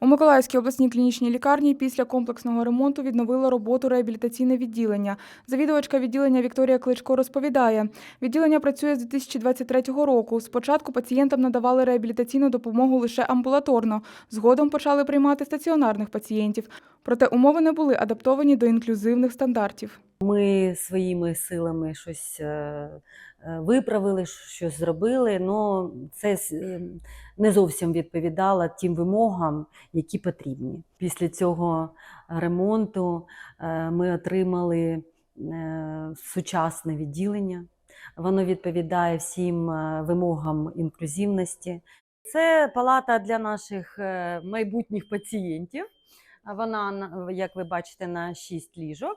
У Миколаївській обласній клінічній лікарні після комплексного ремонту відновило роботу реабілітаційне відділення. Завідувачка відділення Вікторія Кличко розповідає, відділення працює з 2023 року. Спочатку пацієнтам надавали реабілітаційну допомогу лише амбулаторно, згодом почали приймати стаціонарних пацієнтів. Проте умови не були адаптовані до інклюзивних стандартів. Ми своїми силами щось е, е, виправили, щось зробили, але це е, не зовсім відповідало тим вимогам, які потрібні. Після цього ремонту ми отримали сучасне відділення. Воно відповідає всім вимогам інклюзивності. Це палата для наших майбутніх пацієнтів. Вона, як ви бачите, на 6 ліжок.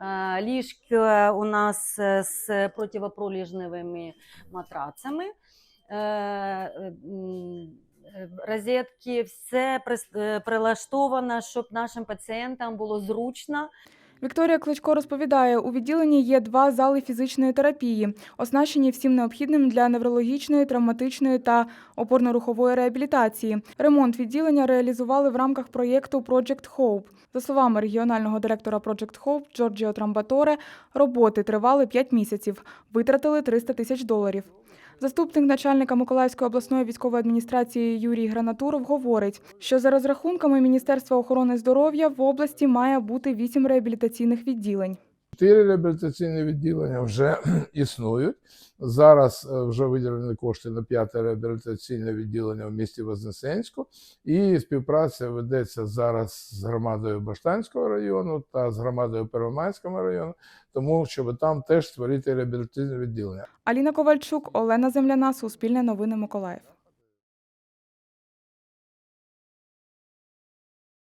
Е, Ліжка у нас е, з противопроліжневими матрацами. Е, Розетки, все прилаштовано, щоб нашим пацієнтам було зручно. Вікторія Кличко розповідає, у відділенні є два зали фізичної терапії, оснащені всім необхідним для неврологічної, травматичної та опорно-рухової реабілітації. Ремонт відділення реалізували в рамках проєкту Project Hope. За словами регіонального директора Project Hope Джорджіо Трамбаторе, роботи тривали 5 місяців, витратили 300 тисяч доларів. Заступник начальника Миколаївської обласної військової адміністрації Юрій Гранатуров говорить, що за розрахунками Міністерства охорони здоров'я в області має бути вісім реабілітаційних відділень. Чотири реабілітаційні відділення вже існують. Зараз е, вже виділені кошти на п'яте реабілітаційне відділення в місті Вознесенську. І співпраця ведеться зараз з громадою Баштанського району та з громадою Первомайського району, тому щоб там теж створити реабілітаційне відділення. Аліна Ковальчук, Олена Земляна, Суспільне новини Миколаїв.